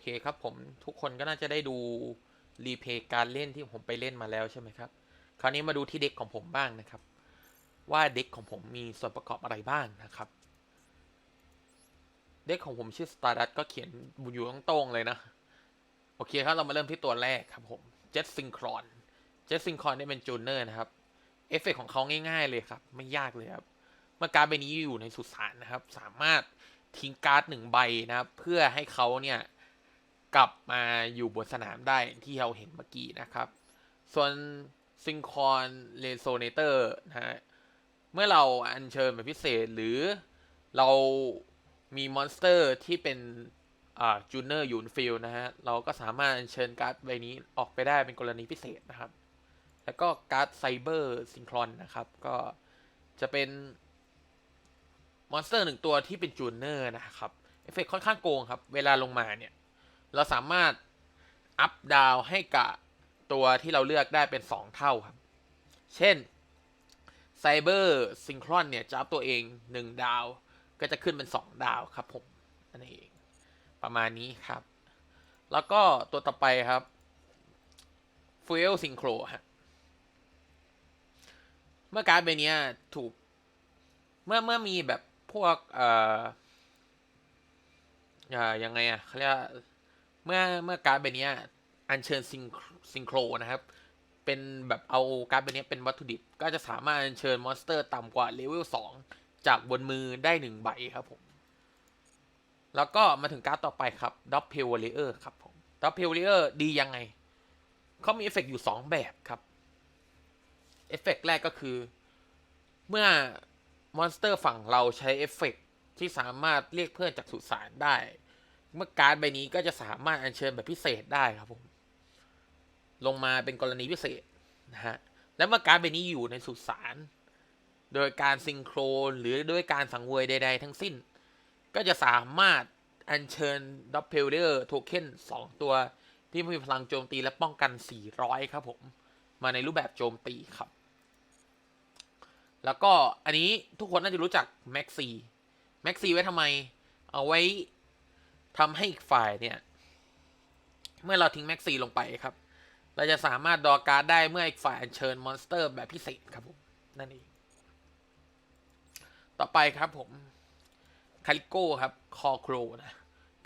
เคครับผมทุกคนก็น่าจะได้ดูรีเพย์การเล่นที่ผมไปเล่นมาแล้วใช่ไหมครับ คราวนี้มาดูที่เด็กของผมบ้างนะครับ ว่าเด็กของผมมีส่วนประกอบอะไรบ้างนะครับ เด็กของผมชื่อ Stardust ก็เขียนอยู่ตรงๆเลยนะ โอเคครับเรามาเริ่มที่ตัวแรกครับผม Jet Synchron Jet Synchron นี่เป็นจูเนอร์นะครับ เอฟเฟกต์ของเขาง่าย ๆ เลยครับ ไม่ยากเลยครับ เมื่อการใบนี้อยู่ในสุสานนะครับ สามารถทิ้งการ์ดหนึ่งใบนะครับ เพื่อให้เขาเนี่ย กลับมาอยู่บนสนามได้ที่เราเห็นเมื่อกี้นะครับ ส่วนซิงคอนเรโซเนเตอร์นะฮะ เมื่อเราอัญเชิญเป็นพิเศษหรือเรามีมอนสเตอร์ที่เป็นอ่าจูเนอร์ยูนฟิลนะฮะ เราก็สามารถอัญเชิญการ์ดใบนี้ออกไปได้เป็นกรณีพิเศษนะครับ แล้วก็การ์ดไซเบอร์ซิงครอนนะครับ ก็จะเป็นมอนสเตอร์หนึ่งตัวที่เป็นจูเนอร์นะครับ เอฟเฟกต์ค่อนข้างโกงครับ เวลาลงมาเนี่ย เราสามารถอัพดาวให้กับตัวที่เราเลือกได้เป็น 2 เท่าครับ เช่นไซเบอร์ซิงครอนเนี่ยจะอัพตัวเอง 1 ดาว ก็จะขึ้นเป็น 2 ดาวครับผมนั่นเองประมาณนี้ครับ แล้วก็ตัวต่อไปครับ Fuel Synchro ฮะเมื่อการ์ดใบเนี้ยถูก เมื่อเมื่อมีแบบพวก เอ่ออ่ายังไงอะเขาเรียก เมื่อเมื่อการ์ดใบเนี้ยอัญเชิญซิงโครนะครับ เป็นแบบเอาการ์ดใบเนี้ยเป็นวัตถุดิบ ก็จะสามารถอัญเชิญมอนสเตอร์ต่ำกว่าเลเวล2จากบนมือได้หนึ่งใบครับผม แล้วก็มาถึงการ์ดต่อไปครับดับเพลวอลเลอร์ครับผมดับเพลวอลเลอร์ดียังไงเขามีเอฟเฟกต์อยู่ 2 แบบครับเอฟเฟกต์แรกก็คือ เมื่อมอนสเตอร์ฝั่งเราใช้เอฟเฟกต์ที่สามารถเรียกเพื่อนจากสุสานได้ เมื่อการ์ดใบนี้ก็จะสามารถอัญเชิญแบบพิเศษได้ครับผม ลงมาเป็นกรณีพิเศษนะฮะ และเมื่อการ์ดใบนี้อยู่ในสุสานโดยการซิงโครหรือด้วยการสังเวยใด ๆ ทั้งสิ้น ก็จะสามารถอัญเชิญดับเพลเดอร์โทเค็น2ตัวที่มีพลังโจมตีและป้องกัน 400 ครับผม มาในรูปแบบโจมตีครับ แล้วก็อันนี้ทุกคนน่าจะรู้จักแม็กซีแม็กซีไว้ทำไม เอาไว้ ทำให้อีกฝ่ายเนี่ย เมื่อเราทิ้งแม็กซีลงไปครับ เราจะสามารถดอการ์ดได้เมื่ออีกฝ่ายเชิญมอนสเตอร์แบบพิเศษครับผม นั่นเอง ต่อไปครับผมคาริโก้ครับ คอโครนะ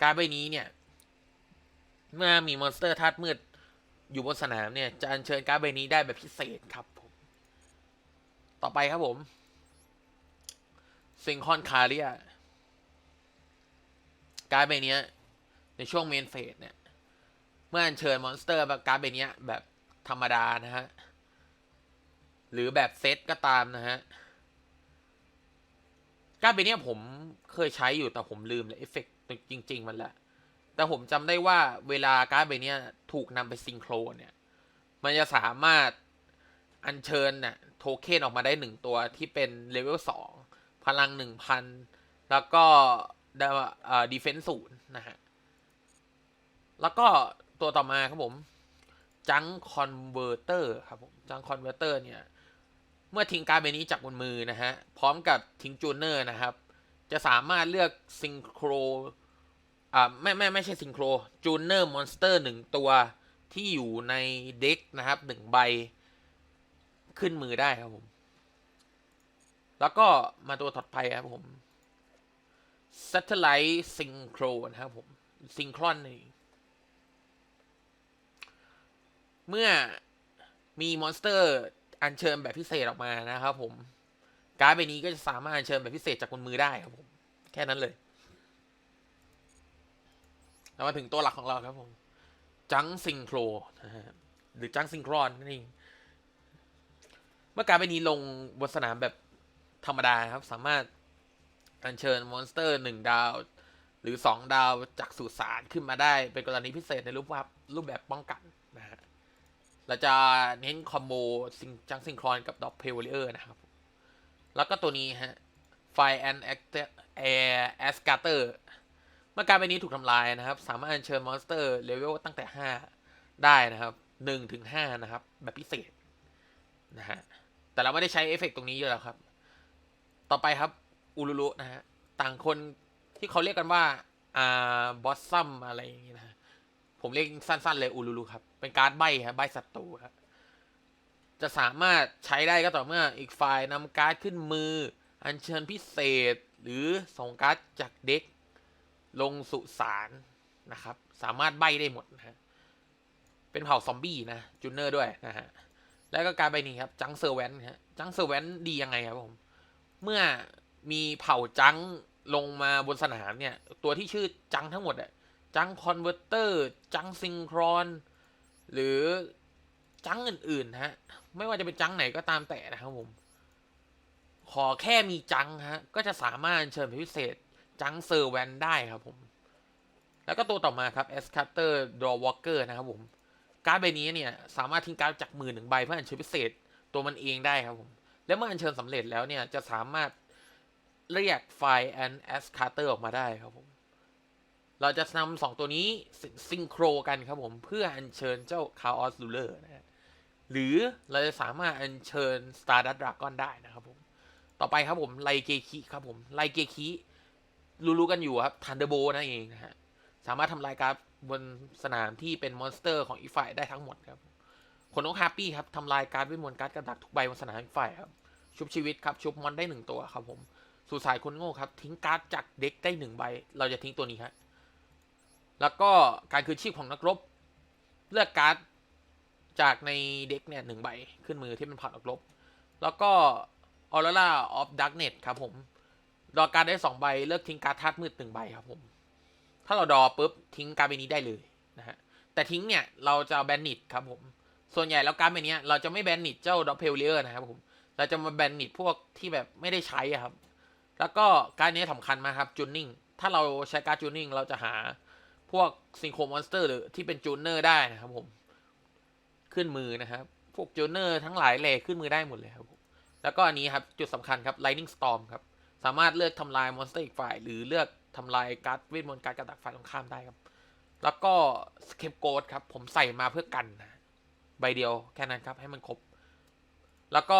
การ์ดใบนี้เนี่ย เมื่อมีมอนสเตอร์ธาตุมืดอยู่บนสนามเนี่ย จะอัญเชิญการ์ดใบนี้ได้แบบพิเศษครับผม ต่อไปครับผมซิงคอนคาเรีย การ์ดใบนี้ในช่วงเมนเฟสเนี่ย เมื่ออัญเชิญมอนสเตอร์แบบการ์ดใบนี้แบบธรรมดานะฮะ หรือแบบเซตก็ตามนะฮะ การ์ดใบนี้ผมเคยใช้อยู่แต่ผมลืมเลยเอฟเฟกต์จริง ๆ มันละ แต่ผมจำได้ว่าเวลาการ์ดใบนี้ถูกนำไปซิงโครเนี่ย มันจะสามารถอัญเชิญน่ะโทเค็นออกมาได้หนึ่งตัวที่เป็นเลเวลสองพลังหนึ่งพันแล้วก็ ดีเฟนซ์ศูนย์นะฮะ แล้วก็ตัวต่อมาครับผมจังคอนเวอร์เตอร์ครับผมจังคอนเวอร์เตอร์เนี่ย เมื่อทิ้งการ์ดใบนี้จากบนมือนะฮะ พร้อมกับทิ้งจูเนอร์นะครับ จะสามารถเลือกซิงโครอ่าไม่ไม่ไม่ใช่ซิงโครจูเนอร์มอนสเตอร์หนึ่งตัวที่อยู่ในเด็กนะครับหนึ่งใบขึ้นมือได้ครับผม แล้วก็มาตัวถัดไปครับผม Satellite Synchro นะครับผมซิงครอนนี่เมื่อมีมอนสเตอร์อัญเชิญแบบพิเศษออกมานะครับผม การ์ดใบนี้ก็จะสามารถอัญเชิญแบบพิเศษจากบนมือได้ครับผม แค่นั้นเลยเรามาถึงตัวหลักของเราครับผม จังซิงโครนะฮะหรือจังซิงครอนนั่นเองเมื่อการไปนี้ลงบนสนามแบบธรรมดาครับ สามารถ อัญเชิญมอนสเตอร์หนึ่งดาว หรือสองดาวจากสุสานขึ้นมาได้ เป็นกรณีพิเศษในรูปแบบรูปแบบป้องกันนะฮะเราจะเน้นคอมโบซิงจังซิงครอนกับดอกเพลเวอร์นะครับ แล้วก็ตัวนี้ฮะไฟแอนแอคเตอร์แอสกาเตอร์เมื่อการไปนี้ถูกทำลายนะครับ สามารถอัญเชิญมอนสเตอร์เลเวลตั้งแต่ 5 ได้นะครับ1ถึง5นะครับ แบบพิเศษนะฮะแต่เราไม่ได้ใช้เอฟเฟกต์ตรงนี้อยู่แล้วครับ ต่อไปครับ อูรุรุนะฮะต่างคนที่เขาเรียกกันว่าอ่าบอสซัมอะไรอย่างงี้นะผมเรียกสั้น ๆ เลยอูรูรูครับ เป็นการ์ดใบครับใบศัตรูครับจะสามารถใช้ได้ก็ต่อเมื่ออีกฝ่ายนำการ์ดขึ้นมือ อัญเชิญพิเศษหรือส่งการ์ดจากเด็ก ลงสุสานนะครับ สามารถใบได้หมดนะฮะเป็นเผ่าซอมบี้นะจูเนอร์ด้วยนะฮะแล้วก็การใบนี้ครับจังเซอร์แวนฮะจังเซอร์แวนดียังไงครับผม เมื่อ มีเผ่าจังลงมาบนสนามเนี่ย ตัวที่ชื่อจังทั้งหมดอะจังคอนเวอร์เตอร์จังซิงครอนหรือจังอื่นๆฮะ ไม่ว่าจะเป็นจังไหนก็ตามแต่นะครับผม ขอแค่มีจังฮะ ก็จะสามารถเชิญพิเศษ จังเซอร์แวนได้ครับผม แล้วก็ตัวต่อมาครับ S Cutter Draw Walker นะครับผม การ์ดใบนี้เนี่ย สามารถทิ้งการ์ดจากมือหนึ่งใบเพื่ออัญเชิญพิเศษ ตัวมันเองได้ครับผม และเมื่ออัญเชิญสำเร็จแล้วเนี่ยจะสามารถ เรียกไฟล์ and S Cutter ออกมาได้ครับผม เราจะนำสองตัวนี้ซิงโครกันครับผม เพื่ออัญเชิญเจ้า Chaos Ruler นะฮะหรือเราจะสามารถอัญเชิญ Stardust Dragon ได้นะครับผม ต่อไปครับผมไลเกคิครับผมไลเกคิรู้ๆกันอยู่ครับทันเดอร์โบนั่นเองนะฮะ สามารถทำลายการบนสนามที่เป็นมอนสเตอร์ของอีกฝ่ายได้ทั้งหมดครับขนนกฮปปี้ครับทำลายการ์ดเวทมนต์การ์ดกระดักทุกใบบนสนามอีกฝ่ายครับ ชุบชีวิตครับ ชุบมอนได้หนึ่งตัวครับผม สู่สายคนโง่ครับ ทิ้งการ์ดจากเด็กได้หนึ่งใบ เราจะทิ้งตัวนี้ฮะแล้วก็การคืนชีพของนักรบ เลือกการ์ดจากในเด็กเนี่ยหนึ่งใบขึ้นมือที่เป็นผ่านนักรบ แล้วก็ออร่าออฟดักเน็ตครับผมรอการได้สองใบ เลือกทิ้งการ์ดธาตุมืดหนึ่งใบครับผม ถ้าเราดอปุ๊บทิ้งการ์ดใบนี้ได้เลยนะฮะแต่ทิ้งเนี่ยเราจะแบนนิตครับผมส่วนใหญ่แล้วการ์ดใบนี้เราจะไม่แบนนิตเจ้าดอปเพลเยอร์นะครับผมเราจะมาแบนนิตพวกที่แบบไม่ได้ใช้อะครับ แล้วก็การนี้สำคัญมากครับจูนนิ่งถ้าเราใช้การจูนนิ่งเราจะหาพวกซิงโครมอนสเตอร์หรือที่เป็นจูเนอร์ได้นะครับผม ขึ้นมือนะครับ พวกจูเนอร์ทั้งหลายแหล่ขึ้นมือได้หมดเลยครับ แล้วก็อันนี้ครับจุดสำคัญครับ Lightning Storm ครับ สามารถเลือกทำลายมอนสเตอร์อีกฝ่าย หรือเลือกทำลายการ์ดเวทมนต์การกระดักฝ่ายตรงข้ามได้ครับ แล้วก็สเคปโกดครับ ผมใส่มาเพื่อกันนะใบเดียวแค่นั้นครับให้มันครบ แล้วก็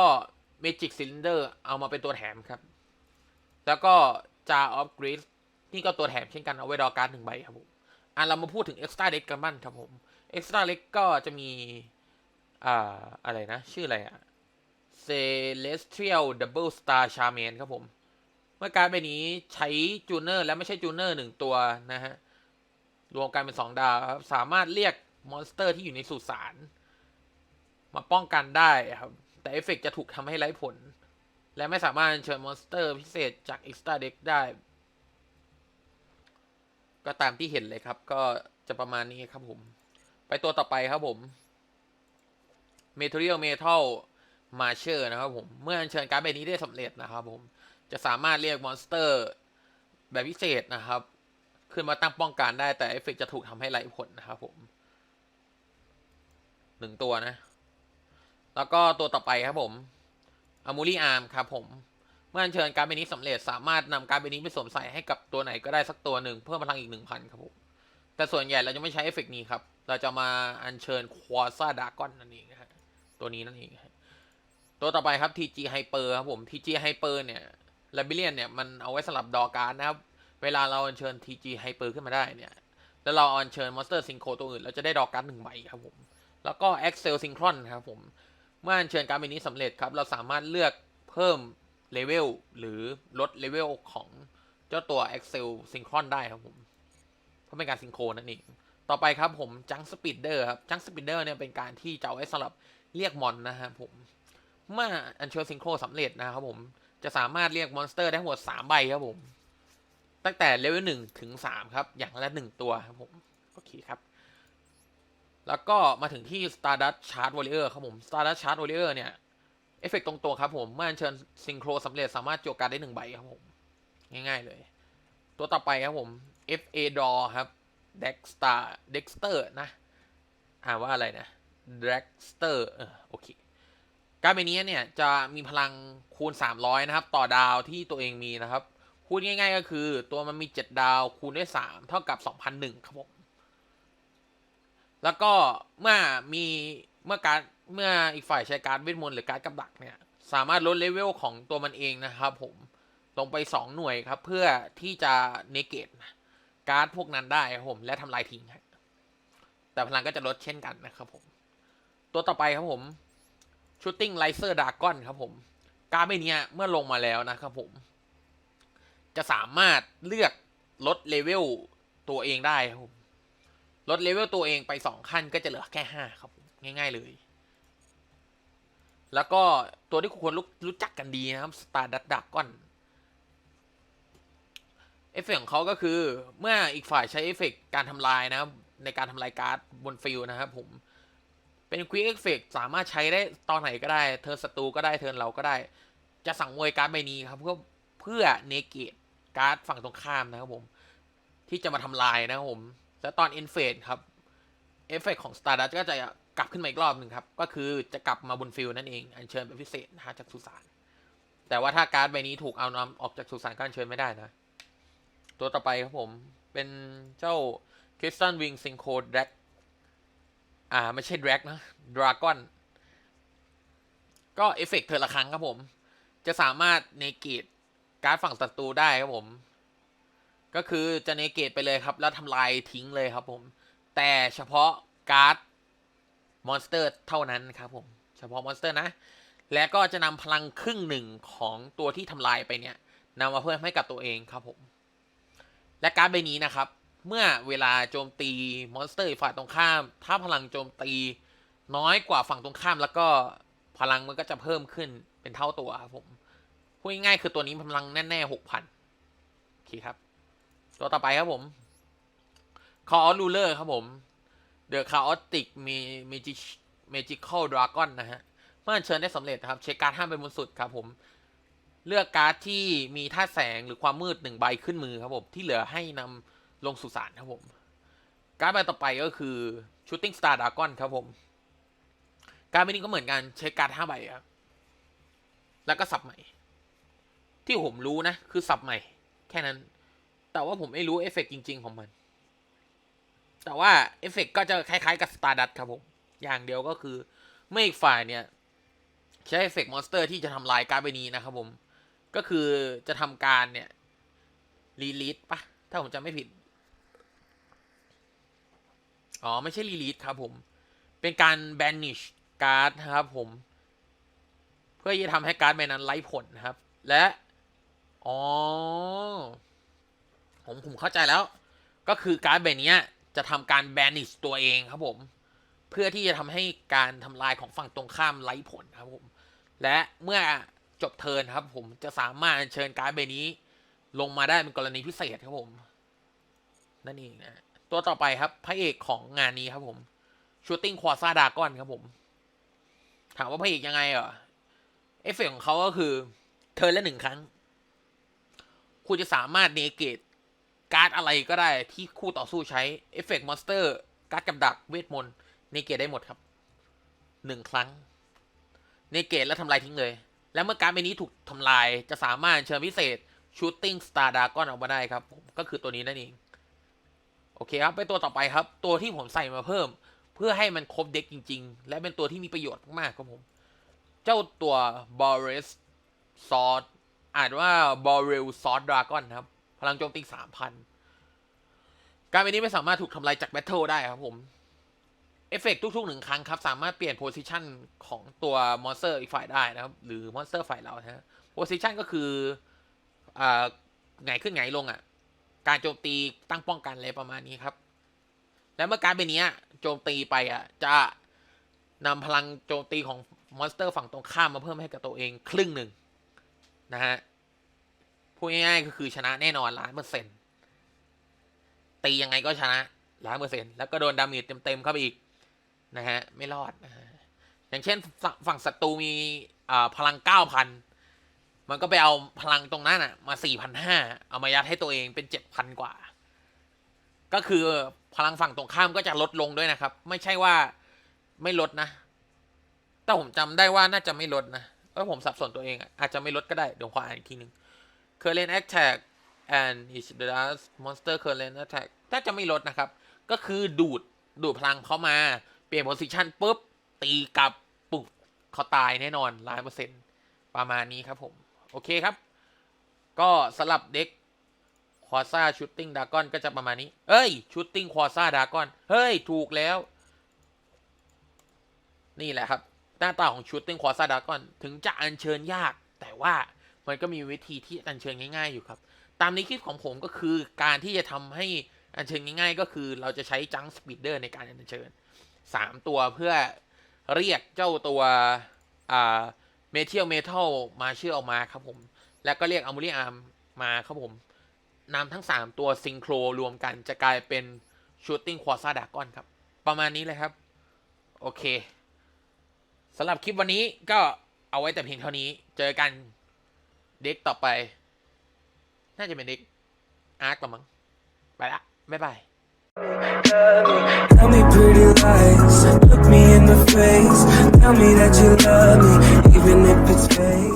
เมจิกซิลินเดอร์เอามาเป็นตัวแถมครับ แล้วก็จาออฟกรีซนี่ก็ตัวแถมเช่นกันเอาไว้ดอการ์ดหนึ่งใบครับผมอะเรามาพูดถึงเอ็กซ์ตร้าเล็กกันบ้างครับผมเอ็กซ์ตร้าเล็กก็จะมีอ่าอะไรนะ ชื่ออะไรอะ Celestial Double Star Charmander ครับผม เมื่อการดใบนี้ใช้จูเนอร์และไม่ใช่จูเนอร์หนึ่งตัวนะฮะ รวมกันเป็นสองดาวครับ สามารถเรียกมอนสเตอร์ที่อยู่ในสุสานมาป้องกันได้ครับ แต่เอฟเฟกต์จะถูกทำให้ไร้ผล และไม่สามารถเชิญมอนสเตอร์พิเศษจาก Extra Deck ได้ ก็ตามที่เห็นเลยครับ ก็จะประมาณนี้ครับผม ไปตัวต่อไปครับผม Material Metal Marcher นะครับผม เมื่ออัญเชิญการ์ดใบนี้ได้สำเร็จนะครับผม จะสามารถเรียกมอนสเตอร์แบบพิเศษนะครับ ขึ้นมาตั้งป้องกันได้แต่เอฟเฟกจะถูกทำให้ไร้ผลนะครับผมหนึ่งตัวนะ แล้วก็ตัวต่อไปครับผม อ m มูลี่อาร์มครับผม เมื่ออัญเชิญการ์ดใบนี้สำเร็จสามารถนำการ์ดใบนี้ไปสวมใส่ให้กับตัวไหนก็ได้สักตัวหนึ่งเพิ่มพลังอีกหนึ่งพันครับผม แต่ส่วนใหญ่เราจะไม่ใช้เอฟเฟกนี้ครับ เราจะมาอัญเชิญควอซ่าดากอนนั่นเองนะฮะตัวนี้นั่นเองตัวต่อไปครับ TG Hyper ครับผม TG Hyper เนี่ยลาบิเลียนเนี่ยมันเอาไว้สลับดอการ์ดนะครับ เวลาเราอัญเชิญ TG Hyper ขึ้นมาได้เนี่ยแล้วเราอัญเชิญมอนสเตอร์ซิงโคตัวอื่นเราจะได้ดอการ์ดหนึ่งใบครับผมแล้วก็ Excel Synchron ครับผม เมื่ออัญเชิญการ์ดใบนี้สำเร็จครับ เราสามารถเลือกเพิ่มเลเวลหรือลดเลเวลของเจ้าตัว Excel Synchron ได้ครับผมเพราะเป็นการซิงโครนั่นเองต่อไปครับผมจังสปีดเดอร์ครับจังสปีดเดอร์เนี่ยเป็นการที่จะเอาไว้สำหรับเรียกมอนนะครับผมเมื่ออัญเชิญซิงโครสำเร็จนะครับผมจะสามารถเรียกมอนสเตอร์ได้ทั้งหมดสามใบครับผม ตั้งแต่เลเวลหนึ่งถึงสามครับ อย่างละหนึ่งตัวครับผม โอเคครับ แล้วก็มาถึงที่ Stardust Charge Warrior ครับผม Stardust Charge Warrior เนี่ย เอฟเฟกต์ตรงตัวครับผม เมื่อเชิญซิงโครสำเร็จสามารถโจวการได้หนึ่งใบครับผม ง่ายๆเลย ตัวต่อไปครับผม FA Draw ครับ Dexter Dexter นะ อ่านว่าอะไรนะ Dexter เออโอเค การ์ดใบนี้เนี่ยจะมีพลังคูณ 300 นะครับ ต่อดาวที่ตัวเองมีนะครับ พูดง่ายๆก็คือตัวมันมี 7 ดาวคูณด้วย 3 เท่ากับ 2,001 ครับผม แล้วก็เมื่อมีเมื่อการเมื่ออีกฝ่ายใช้การเวทมนต์หรือการ์ดกำดักเนี่ย สามารถลดเลเวลของตัวมันเองนะครับผมลงไป 2 หน่วยครับ เพื่อที่จะเนเกตการ์ดพวกนั้นได้ครับผมและทำลายทิ้งครับแต่พลังก็จะลดเช่นกันนะครับผม ตัวต่อไปครับผม Shooting Laser Dragon ครับผม การ์ดใบเนี้ยเมื่อลงมาแล้วนะครับผม จะสามารถเลือกลดเลเวลตัวเองได้ครับผม ลดเลเวลตัวเองไปสองขั้นก็จะเหลือแค่ห้าครับ ง่าย ๆเลย แล้วก็ตัวที่คุณควรรู้จักกันดีนะครับ Star d r a g o n เอฟเฟกต์ของเขาก็คือเมื่ออีกฝ่ายใช้เอฟเฟกต์การทำลายนะครับ ในการทำลายการ์ดบนฟิลนะครับผม เป็นควิกเอฟเฟกต์สามารถใช้ได้ตอนไหนก็ได้ เทิร์นศัตรูก็ได้เทิร์นเราก็ได้ จะสั่งมวยการ์ดใบนี้ครับ เพื่อเพื่อเนเกตการ์ดฝั่งตรงข้ามนะครับผม ที่จะมาทำลายนะครับผม แล้วตอนอินเฟดครับเอฟเฟกต์ของ Stardust ก็จะกลับขึ้นมาอีกรอบหนึ่งครับ ก็คือจะกลับมาบนฟิลนั่นเอง อัญเชิญเป็นพิเศษนะฮะจากสุสาน แต่ว่าถ้าการ์ดใบนี้ถูกเอานำออกจากสุสานก็อัญเชิญไม่ได้นะ ตัวต่อไปครับผมเป็นเจ้า Crystal Wing Synchro Drag อ่า ไม่ใช่ Drag นะ Dragon ก็เอฟเฟกต์เธอละครั้งครับผม จะสามารถเนเกตการ์ดฝั่งศัตรูได้ครับผม ก็คือจะเนเกตไปเลยครับ แล้วทำลายทิ้งเลยครับผม แต่เฉพาะการ์ดมอนสเตอร์เท่านั้นครับผม เฉพาะมอนสเตอร์นะ และก็จะนำพลังครึ่งหนึ่งของตัวที่ทำลายไปเนี่ยนำมาเพิ่มให้กับตัวเองครับผม และการ์ดใบนี้นะครับ เมื่อเวลาโจมตีมอนสเตอร์ฝ่ายตรงข้าม ถ้าพลังโจมตีน้อยกว่าฝั่งตรงข้ามแล้วก็พลังมันก็จะเพิ่มขึ้นเป็นเท่าตัวครับผมพูดง่ายๆคือตัวนี้พลังแน่ๆหกพันโอเคครับ ตัวต่อไปครับผม Call of Ruler ครับผม The Chaotic Magic Magical Dragon นนะฮะ เมื่อเชิญได้สำเร็จนะครับ เช็คการ์ดห้ามเป็นบนสุดครับผม เลือกการ์ดที่มีท่าแสงหรือความมืดหนึ่งใบขึ้นมือครับผม ที่เหลือให้นำลงสุสานครับผม การ์ดใบต่อไปก็คือ Shooting Star Dragon ครับผม การ์ดใบนี้ก็เหมือนกันเช็คการ์ดห้าใบครับ แล้วก็สับใหม่ ที่ผมรู้นะ คือสับใหม่ แค่นั้น แต่ว่าผมไม่รู้เอฟเฟกต์จริง ๆ ของมัน แต่ว่าเอฟเฟกต์ก็จะคล้ายๆกับ Stardust ครับผม อย่างเดียวก็คือเมื่ออีกฝ่ายเนี่ย ใช้เอฟเฟกต์มอนสเตอร์ที่จะทำลายการ์ดใบนี้นะครับผม ก็คือจะทำการเนี่ยรีลีสปะถ้าผมจำไม่ผิด อ๋อ ไม่ใช่รีลีสครับผม เป็นการแบนนิชการ์ดนะครับผม เพื่อที่จะทำให้การ์ดใบนั้นไร้ผลนะครับ และ อ๋อ ผมผมเข้าใจแล้ว ก็คือการ์ดใบนี้จะทำการแบนิชตัวเองครับผม เพื่อที่จะทำให้การทำลายของฝั่งตรงข้ามไร้ผลครับผม และเมื่อจบเทิร์นครับ ผมจะสามารถเชิญการ์ดใบนี้ ลงมาได้เป็นกรณีพิเศษครับผม นั่นเองนะตัวต่อไปครับพระเอกของงานนี้ครับผม Shooting Quasar Dragon ครับผม ถามว่าพระเอกยังไงเหรอเอฟเฟกต์ของเขาก็คือ เทิร์นละหนึ่งครั้ง คุณจะสามารถเนเกต การ์ดอะไรก็ได้ที่คู่ต่อสู้ใช้เอฟเฟกต์มอนสเตอร์การ์ดกับดักเวทมนต์เนเกตได้หมดครับหนึ่งครั้งเนเกตแล้วทำลายทิ้งเลย และเมื่อการ์ดใบนี้ถูกทำลายจะสามารถเชิญพิเศษ Shooting Star Dragon ออกมาได้ครับผมก็คือตัวนี้นั่นเอง โอเคครับ ไปตัวต่อไปครับ ตัวที่ผมใส่มาเพิ่ม เพื่อให้มันครบเด็กจริง ๆ และเป็นตัวที่มีประโยชน์มากๆครับผม เจ้าตัว b o r e s Sword อ่านว่า b o r e l Sword Dragon ครับ พลังโจมตีสามพันการเป็นนี้ไม่สามารถถูกทำลายจากแบทเทิลได้ครับผม เอฟเฟกทุกๆหนึ่งครั้งครับ สามารถเปลี่ยนโพซิชันของตัวมอนสเตอร์อีกฝ่ายได้นะครับ หรือมอนสเตอร์ฝ่ายเรานะฮะโพซิชันก็คืออ่าไงขึ้นไงลงอะ การโจมตีตั้งป้องกันอะไรประมาณนี้ครับ และเมื่อการเป็นนี้โจมตีไปอะ จะนำพลังโจมตีของมอนสเตอร์ฝั่งตรงข้ามมาเพิ่มให้กับตัวเองครึ่งหนึ่งนะฮะ พูดง่ายๆก็คือชนะแน่นอนล้านเปอร์เซ็นต์ตียังไงก็ชนะล้านเปอร์เซ็นต์แล้วก็โดนดาเมจเต็มๆเข้าไปอีกนะฮะไม่รอดนะฮะอย่างเช่นฝั่งศัตรูมีพลังเก้าพันมันก็ไปเอาพลังตรงนั้นอะมาสี่พันห้าเอามายัดให้ตัวเองเป็นเจ็ดพันกว่า ก็คือพลังฝั่งตรงข้ามก็จะลดลงด้วยนะครับ ไม่ใช่ว่าไม่ลดนะ แต่ผมจำได้ว่าน่าจะไม่ลดนะเออผมสับสนตัวเองอะอาจจะไม่ลดก็ได้เดี๋ยวขออ่านอีกทีหนึ่ง current attack and is the last monster current attack ถ้าจะไม่ลดนะครับ ก็คือดูด ดูดพลังเขามา เปลี่ยน position ปุ๊บ ตีกลับปุ๊บเขาตายแน่นอนล้านเปอร์เซ็นต์ประมาณนี้ครับผม โอเคครับ ก็สำหรับเด็กขอซ่าชูตติ้งดากอนก็จะประมาณนี้ เอ้ยชูตติ้งคอซ่าดากอน เฮ้ย ถูกแล้ว นี่แหละครับ หน้าตาของชูตติ้งคอซ่าดากอน ถึงจะอัญเชิญยาก แต่ว่า มันก็มีวิธีที่อัญเชิญง่าย ๆอยู่ครับ ตามในคลิปของผมก็คือการที่จะทำให้อัญเชิญง่าย ๆ ก็คือเราจะใช้จังสปีดเดอร์ในการอัญเชิญสามตัวเพื่อเรียกเจ้าตัวอ่าเมเทียลเมทัลมาเชื่อออกมาครับผม แล้วก็เรียกอะมูริอาร์มมาครับผมนำทั้ง 3 ตัวซิงโครรวมกันจะกลายเป็นชูตติ้งควอซ่าดากอนครับ ประมาณนี้เลยครับ โอเคสำหรับคลิปวันนี้ก็เอาไว้แต่เพียงเท่านี้ เจอกัน เด็กต่อไป น่าจะเป็นเด็กอาร์คละมั้งไปละบ๊ายบาย Tell me pretty lies, look me in the face. Tell me that you love me, even if it's fake.